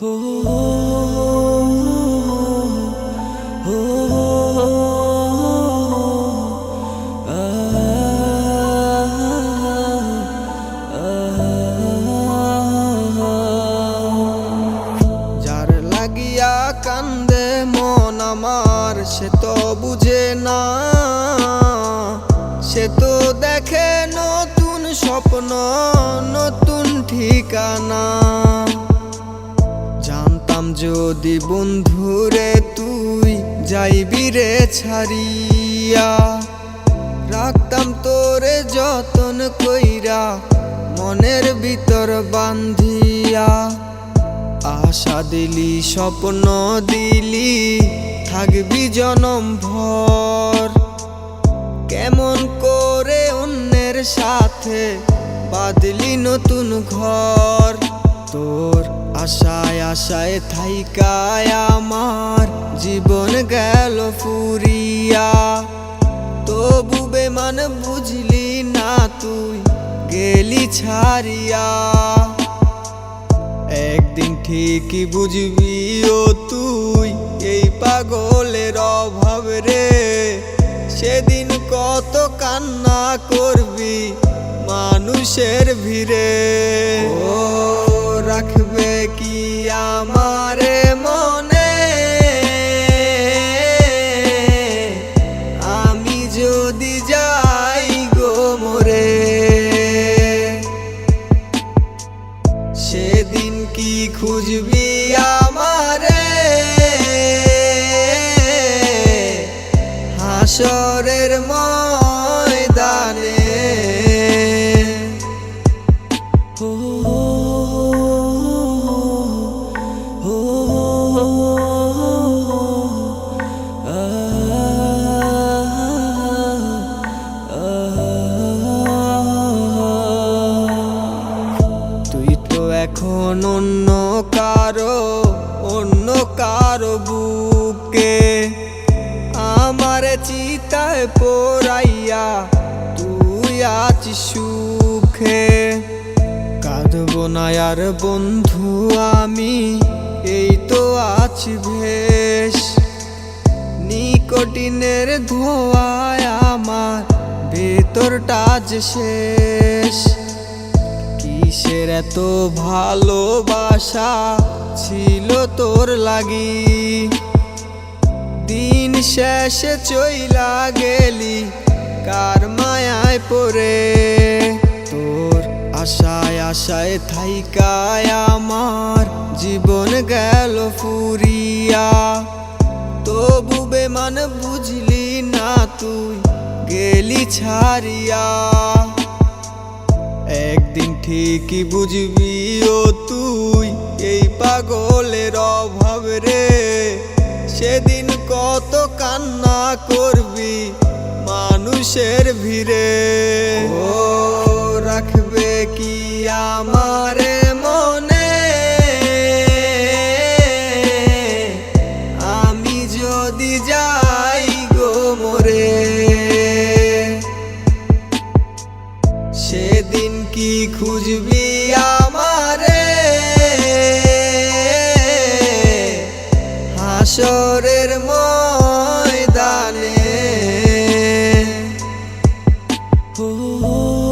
যার লাগিয়া কান্দে মন আমার, সে তো বুঝে না। সে তো দেখে নতুন স্বপ্ন, নতুন ঠিকানা। যদি বন্ধুরে তুই যাইবি রে ছাড়িয়া, রাখতাম তোরে যতন কইরা, মনের ভিতর বান্ধিয়া। আশা দিলি, স্বপ্ন দিলি, থাকবি জনম ভর। কেমন করে অন্যের সাথে বাদলি নতুন ঘর? আশায় থাইকায় আমার জীবন গেল ফুরিয়া। তবু বেমান বুঝলি না তুই, গেলি ছাড়িয়া। একদিন ঠিকই বুঝবি ও তুই, এই পাগলের অভাব রে। সেদিন কত কান্না করবি মানুষের ভিড়ে। ও রাখবে কি আমারে মনে? আমি যদি যাই গো মরে, সেদিন কি খুঁজবি আমারে? হাসরের ময়দানে। ও তো এখন অন্য কারও অন্য কারও বুকে। আমার চিতায় পোড়াইয়া তুই আছি সুখে। কাঁদব না আর বন্ধু আমি, এই তো আছি ভেষ নিকটিনের ধোয়ায় আমার ভেতরটা যে শেষ। কিসের এত ভালোবাসা ছিল তোর লাগি? দিন শেষে চইলা গেলি, কার মায়ায় পরে তোর আশায় আশায় থাইকায় আমার জীবন গেল ফুরিয়া। তবু বেমান বুঝলি না তুই, গেলি ছাড়িয়া। একদিন ঠিকই বুঝবি ও তুই এই পাগলের অভাব রে। সেদিন কত কান্না করবি মানুষের ভিড়ে। ও রাখবে কি আমারে? খুঁজবি আমারে? হাসরের ময়দানে। ও